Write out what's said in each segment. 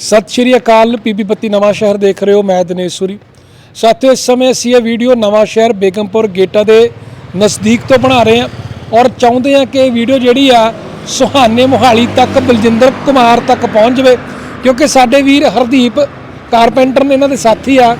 ਸਤਿ ਸ਼੍ਰੀ ਅਕਾਲ, ਪੀਪੀ ਬੱਤੀ ਨਵਾਂ ਸ਼ਹਿਰ ਦੇਖ ਰਹੇ ਹੋ, ਮੈਂ ਦਿਨੇਸ਼ ਸੂਰੀ। ਸਾਥੀਓ, ਇਸ ਸਮੇਂ ਅਸੀਂ ਇਹ ਵੀਡੀਓ ਨਵਾਂ ਸ਼ਹਿਰ ਬੇਗਮਪੁਰ ਗੇਟਾ ਦੇ ਨਜ਼ਦੀਕ ਤੋਂ ਬਣਾ ਰਹੇ ਹਾਂ ਔਰ ਚਾਹੁੰਦੇ ਹਾਂ ਕਿ ਇਹ ਵੀਡੀਓ ਜਿਹੜੀ ਆ ਸੁਹਾਨੇ ਮੁਹਾਲੀ ਤੱਕ, ਬਲਜਿੰਦਰ ਕੁਮਾਰ ਤੱਕ ਪਹੁੰਚ ਜਾਵੇ, ਕਿਉਂਕਿ ਸਾਡੇ ਵੀਰ ਹਰਦੀਪ ਕਾਰਪੈਂਟਰ ਨੇ ਇਹਨਾਂ ਦੇ ਸਾਥੀ ਆ।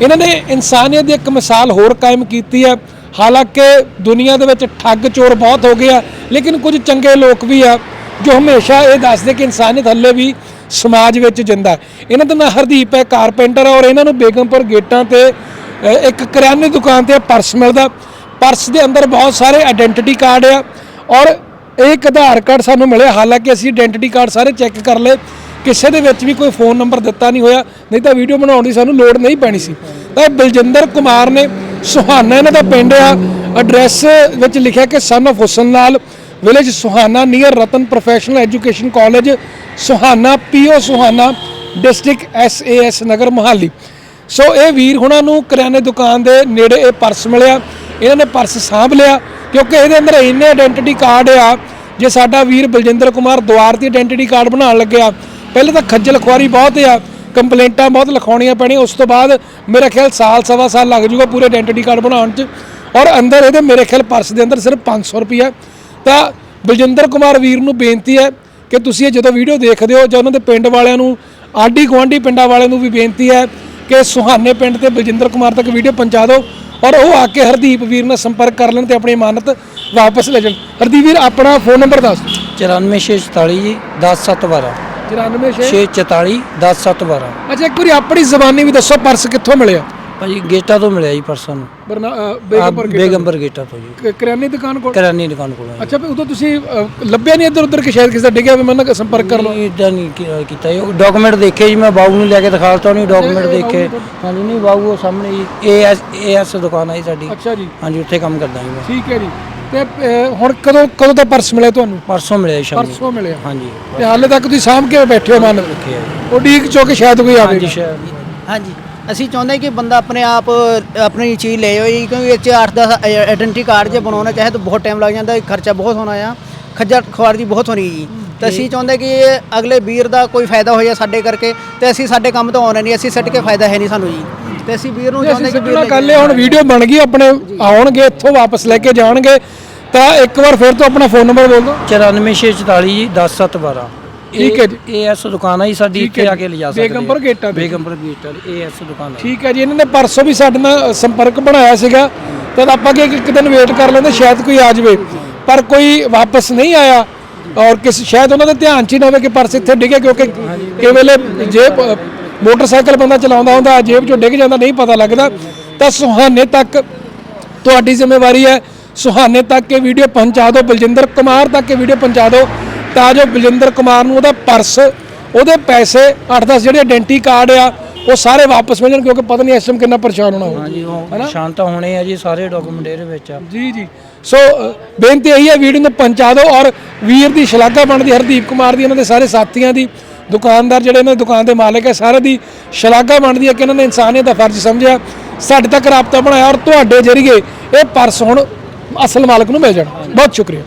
ਇਹਨਾਂ ਨੇ ਇਨਸਾਨੀਅਤ ਦੀ ਇੱਕ ਮਿਸਾਲ ਹੋਰ ਕਾਇਮ ਕੀਤੀ ਹੈ ਹਾਲਾਂਕਿ ਦੁਨੀਆ ਦੇ ਵਿੱਚ ਠੱਗ ਚੋਰ ਬਹੁਤ ਹੋ ਗਏ ਆ, ਲੇਕਿਨ ਕੁਝ ਚੰਗੇ ਲੋਕ ਵੀ ਆ, ਜੋ ਹਮੇਸ਼ਾ ਇਹ ਦੱਸਦੇ ਕਿ ਇਨਸਾਨੀਅਤ ਹੱਲੇ ਵੀ ਸਮਾਜ ਵਿੱਚ ਜਿੰਦਾ ਇਹਨਾਂ ਦਾ ਨਾਂ ਹਰਦੀਪ ਹੈ, ਕਾਰਪੈਂਟਰ ਹੈ ਔਰ ਇਹਨਾਂ ਨੂੰ ਬੇਗਮਪੁਰ ਗੇਟਾਂ ਤੇ ਇੱਕ ਕਰਿਆਨੇ ਦੁਕਾਨ ਤੇ ਪਰਸ ਮਿਲਦਾ ਪਰਸ ਦੇ ਅੰਦਰ ਬਹੁਤ ਸਾਰੇ ਆਇਡੈਂਟੀਟੀ ਕਾਰਡ ਆ ਔਰ ਇਹ ਇੱਕ ਆਧਾਰ ਕਾਰਡ ਸਾਨੂੰ ਮਿਲਿਆ। ਹਾਲਾਂਕਿ ਅਸੀਂ ਆਇਡੈਂਟੀਟੀ ਕਾਰਡ ਸਾਰੇ ਚੈੱਕ ਕਰ ਲਏ। ਕਿਸੇ ਦੇ ਵਿੱਚ ਵੀ ਕੋਈ ਫੋਨ ਨੰਬਰ ਦਿੱਤਾ ਨਹੀਂ ਹੋਇਆ। ਨਹੀਂ ਤਾਂ ਵੀਡੀਓ ਬਣਾਉਣ ਦੀ ਸਾਨੂੰ ਲੋੜ ਨਹੀਂ ਪੈਣੀ ਸੀ। ਤਾਂ ਬਲਜਿੰਦਰ ਕੁਮਾਰ ਨੇ, ਸੁਹਾਨਾ ਇਹਨਾਂ ਦਾ ਪਿੰਡ ਆ। ਐਡਰੈਸ ਵਿੱਚ ਲਿਖਿਆ ਕਿ son of Husan Lal. Village Suhana near Ratan professional education college Suhana PO Suhana district SAS Nagar Mohali. So ਇਹ ਵੀਰ ਹੁਣਾਂ ਨੂੰ ਕਰਿਆਨੇ ਦੁਕਾਨ ਦੇ ਨੇੜੇ ਇਹ ਪਰਸ ਮਿਲਿਆ। ਇਹਨਾਂ ਨੇ ਪਰਸ ਸਾਂਭ ਲਿਆ, ਕਿਉਂਕਿ ਇਹਦੇ ਅੰਦਰ ਇੰਨੇ ਆਇਡੈਂਟੀਟੀ ਕਾਰਡ ਆ, ਜੇ ਸਾਡਾ ਵੀਰ ਬਲਜਿੰਦਰ ਕੁਮਾਰ ਦੁਆਰ ਦੀ ਆਇਡੈਂਟੀਟੀ ਕਾਰਡ ਬਣਾਉਣ ਲੱਗਿਆ। ਪਹਿਲੇ ਤਾਂ ਖੱਜਲ ਖੁਆਰੀ ਬਹੁਤ ਆ, ਕੰਪਲੇਂਟਾਂ ਬਹੁਤ ਲਿਖਾਉਣੀਆਂ ਪੈਣੀਆਂ, ਉਸ ਤੋਂ ਬਾਅਦ ਮੇਰਾ ਖਿਆਲ ਸਾਲ ਸਵਾ ਸਾਲ ਲੱਗ ਜੂਗਾ ਪੂਰੇ ਆਇਡੈਂਟੀਟੀ ਕਾਰਡ ਬਣਾਉਣ 'ਚ। ਔਰ ਅੰਦਰ ਇਹਦੇ ਮੇਰੇ ਖਿਆਲ ਪਰਸ ਦੇ ਅੰਦਰ ਸਿਰਫ 500 ਰੁਪਈਆ ਤਾਂ ਬਲਜਿੰਦਰ ਕੁਮਾਰ ਵੀਰ ਨੂੰ ਬੇਨਤੀ ਹੈ ਕਿ ਤੁਸੀਂ ਇਹ ਜਦੋਂ ਵੀਡੀਓ ਦੇਖਦੇ ਹੋ ਜਾਂ ਉਹਨਾਂ ਦੇ ਪਿੰਡ ਵਾਲਿਆਂ ਨੂੰ ਆਡੀ ਗੁਆਂਢੀ ਪਿੰਡਾਂ ਵਾਲਿਆਂ ਨੂੰ ਵੀ ਬੇਨਤੀ ਹੈ ਕਿ ਸੁਹਾਨੇ ਪਿੰਡ ਤੇ ਬਲਜਿੰਦਰ ਕੁਮਾਰ ਤੱਕ ਵੀਡੀਓ ਪਹੁੰਚਾ ਦਿਓ ਔਰ ਉਹ ਆ ਕੇ ਹਰਦੀਪ ਵੀਰ ਨਾਲ ਸੰਪਰਕ ਕਰ ਲੈਣ ਤੇ ਆਪਣੀ ਇਮਾਨਤ ਵਾਪਸ ਲੈ ਜਾਣ। ਹਰਦੀਪ ਵੀਰ ਆਪਣਾ ਫੋਨ ਨੰਬਰ ਦੱਸ 94644 ਜੀ 10712 94 644 10712 ਅੱਛਾ ਇੱਕ ਵਾਰੀ ਆਪਣੀ ਜ਼ਬਾਨੀ ਵੀ ਦੱਸੋ ਪਰਸ ਕਿੱਥੋਂ ਮਿਲਿਆ? ਭਾਜੀ ਗੇਟਾ ਤੋਂ ਮਿਲਿਆ ਜੀ ਪਰਸਨ ਨੂੰ। ਬਰਨਾ ਅ, ਬੇਗਮਪੁਰ ਗੇਟ ਬੇਗੰਬਰ ਗੇਟਾ ਤੋਂ ਜੀ। ਕ- ਕਰਿਆਨੇ ਦੁਕਾਨ ਕੋਲ? ਕਰਿਆਨੀ ਦੁਕਾਨ ਕੋਲ ਅੱਛਾ ਫਿਰ ਉਦੋਂ ਤੁਸੀਂ ਅ, ਲੱਭਿਆ ਨਹੀਂ ਇੱਧਰ ਉੱਧਰ ਕਿ ਸ਼ਾਇਦ ਕਿਸੇ ਦਾ ਡਿੱਗਿਆ ਵੀ ਮੈਂ ਉਹਨਾਂ ਨਾਲ ਸੰਪਰਕ ਕਰ ਲਵਾਂ। ਇਦਾਂ ਨਹੀਂ ਕੀ- ਕੀਤਾ ਜੀ। ਡਾਕੂਮੈਂਟ ਦੇਖੇ ਜੀ ਮੈਂ ਬਾਬੂ ਨੂੰ ਲੈ ਕੇ ਦਿਖਾਲਤਾ ਉਹਨੇ ਡਾਕੂਮੈਂਟ ਦੇਖੇ। ਹਾਂਜੀ ਨਹੀਂ ਬਾਬੂ ਉਹ ਸਾਹਮਣੇ ਜੀ ਏਐਸ ਏਐਸ ਦੁਕਾਨ ਹੈ ਜੀ ਸਾਡੀ। ਅੱਛਾ ਜੀ। ਹਾਂਜੀ ਉੱਥੇ ਕੰਮ ਕਰਦਾ ਜੀ ਮੈਂ। ਠੀਕ ਹੈ ਜੀ। ਤੇ ਅ, ਹੁਣ ਕਦੋਂ ਕਦੋਂ ਦਾ ਪਰਸ ਮਿਲਿਆ ਤੁਹਾਨੂੰ? ਪਰਸੋਂ ਮਿਲਿਆ ਜੀ ਸ਼ਾਮੀ। ਪਰਸੋਂ ਮਿਲਿਆ। ਹਾਂਜੀ। ਤੇ ਹਾਲੇ ਤੱਕ ਤੁਸੀਂ ਸਾਂਭ ਕੇ ਬੈਠੇ ਹੋ ਮਨ ਜੀ। ਉਹ ਡੀਕ ਚੋ ਕੇ ਸ਼ਾਇਦ ਕੋਈ ਆਵੇ ਹਾਂਜੀ ਸ਼ਾਇਦ। ਹਾਂਜੀ। ਅਸੀਂ ਚਾਹੁੰਦੇ ਕਿ ਬੰਦਾ ਆਪਣੇ ਆਪ ਆਪਣੀ ਚੀਜ਼ ਲੈ ਹੋਈ ਕਿਉਂਕਿ ਇਹ 'ਚ 8-10 ਆਇਡੈਂਟੀ ਕਾਰਡ ਜੇ ਬਣਾਉਣਾ ਚਾਹੇ ਤਾਂ ਬਹੁਤ ਟਾਈਮ ਲੱਗ ਜਾਂਦਾ ਖਰਚਾ ਬਹੁਤ ਹੋਣਾ ਆ ਖੱਜਲ ਖੁਆਰੀ ਬਹੁਤ ਹੋਣੀ ਜੀ। ਤਾਂ ਅਸੀਂ ਚਾਹੁੰਦੇ ਕਿ ਇਹ ਅਗਲੇ ਵੀਰ ਦਾ ਕੋਈ ਫਾਇਦਾ ਹੋ ਜਾਏ ਸਾਡੇ ਕਰਕੇ ਤੇ ਅਸੀਂ ਸਾਡੇ ਕੰਮ ਤੋਂ ਆਉਣੇ ਨਹੀਂ ਅਸੀਂ ਸਿੱਟ ਕੇ ਫਾਇਦਾ ਹੈ ਨਹੀਂ ਸਾਨੂੰ ਜੀ। ਤੇ ਅਸੀਂ ਵੀਰ ਨੂੰ ਚਾਹੁੰਦੇ ਕਿ ਵੀਰ ਗੱਲ ਇਹ ਹੁਣ ਵੀਡੀਓ ਬਣ ਗਈ ਆਪਣੇ ਆਉਣਗੇ ਇੱਥੋਂ ਵਾਪਸ ਲੈ ਕੇ ਜਾਣਗੇ। ਤਾਂ ਇੱਕ ਵਾਰ ਫਿਰ ਤੋਂ ਆਪਣਾ ਫੋਨ ਨੰਬਰ ਬੋਲ ਦਿਓ। 94644 ਜੀ 10712 ਠੀਕ ਹੈ ਜੀ। ਏਐਸ ਦੁਕਾਨ ਹੈ ਜੀ ਸਾਡੀ ਇੱਥੇ ਆ। ਕੇ ਲਿਜਾ ਸਕਦੇ ਬੇਗਮਪੁਰ ਗੇਟਾਂ ਤੇ। ਬੇਗਮਪੁਰ ਗੇਟਾਂ ਏਐਸ ਦੁਕਾਨ ਹੈ ਠੀਕ ਹੈ ਜੀ। ਇਹਨਾਂ ਨੇ ਪਰਸੋਂ ਵੀ ਸਾਡੇ ਨਾਲ ਸੰਪਰਕ ਬਣਾਇਆ ਸੀਗਾ। ਤਾਂ ਆਪਾਂ ਕਿ ਇੱਕ ਦਿਨ ਵੇਟ ਕਰ ਲੈਂਦੇ ਸ਼ਾਇਦ ਕੋਈ ਆ ਜਾਵੇ। ਪਰ ਕੋਈ ਵਾਪਸ ਨਹੀਂ ਆਇਆ। ਔਰ ਕਿਸ ਸ਼ਾਇਦ ਉਹਨਾਂ ਦੇ ਧਿਆਨ 'ਚ ਹੀ ਨਾ ਹੋਵੇ ਕਿ ਪਰਸ ਇੱਥੇ ਡਿੱਗੇ ਕਿਉਂਕਿ ਕਈ ਵੇਲੇ ਜੇਬ ਮੋਟਰਸਾਈਕਲ ਬੰਦਾ ਚਲਾਉਂਦਾ ਹੁੰਦਾ ਜੇਬ 'ਚੋਂ ਡਿੱਗ ਜਾਂਦਾ ਨਹੀਂ ਪਤਾ ਲੱਗਦਾ। ਤਾਂ ਸੁਹਾਨੇ ਤੱਕ ਤੁਹਾਡੀ ਜ਼ਿੰਮੇਵਾਰੀ ਹੈ। ਸੁਹਾਨੇ ਤੱਕ ਇਹ ਵੀਡੀਓ ਪਹੁੰਚਾ ਦਿਓ। ਬਲਜਿੰਦਰ ਕੁਮਾਰ ਤੱਕ ਇਹ ਵੀਡੀਓ ਪਹੁੰਚਾ ਦਿਓ। ਤਾਂ ਜੋ ਬਲਜਿੰਦਰ ਕੁਮਾਰ ਨੂੰ ਉਹਦਾ ਪਰਸ ਉਹਦੇ ਪੈਸੇ 8-10 ਜਿਹੜੇ ਆਇਡੈਂਟੀ ਕਾਰਡ ਆ ਉਹ ਸਾਰੇ ਵਾਪਸ ਮਿਲ ਜਾਣ ਕਿਉਂਕਿ ਪਤਾ ਨਹੀਂ ਇਸ ਟਾਈਮ ਕਿੰਨਾ ਪਰੇਸ਼ਾਨ ਹੋਣਾ ਹੋਊ। ਹਾਂਜੀ ਉਹ ਸ਼ਾਂਤ ਹੋਣੇ ਆ ਜੀ ਸਾਰੇ ਡਾਕੂਮੈਂਟ ਇਹਦੇ ਵਿੱਚ ਆ। ਜੀ ਜੀ। ਸੋ ਅ, ਬੇਨਤੀ ਇਹੀ ਹੈ ਵੀਡੀਓ ਨੂੰ ਪਹੁੰਚਾ ਦਿਓ ਔਰ ਵੀਰ ਦੀ ਸ਼ਲਾਘਾ ਬਣਦੀ ਹਰਦੀਪ ਕੁਮਾਰ ਦੀ ਇਹਨਾਂ ਦੇ ਸਾਰੇ ਸਾਥੀਆਂ ਦੀ ਦੁਕਾਨਦਾਰ ਜਿਹੜੇ ਇਹਨਾਂ ਦੀ ਦੁਕਾਨ ਦੇ ਮਾਲਕ ਹੈ ਸਾਰੇ ਦੀ ਸ਼ਲਾਘਾ ਬਣਦੀ ਹੈ ਕਿ ਇਹਨਾਂ ਨੇ ਇਨਸਾਨੀਅਤ ਦਾ ਫਰਜ਼ ਸਮਝਿਆ ਸਾਡੇ ਤੱਕ ਰਾਬਤਾ ਬਣਾਇਆ ਔਰ ਤੁਹਾਡੇ ਜਰੀਏ ਇਹ ਪਰਸ ਹੁਣ ਅਸਲ ਮਾਲਕ ਨੂੰ ਮਿਲ ਜਾਣਾ। ਬਹੁਤ ਸ਼ੁਕਰੀਆ।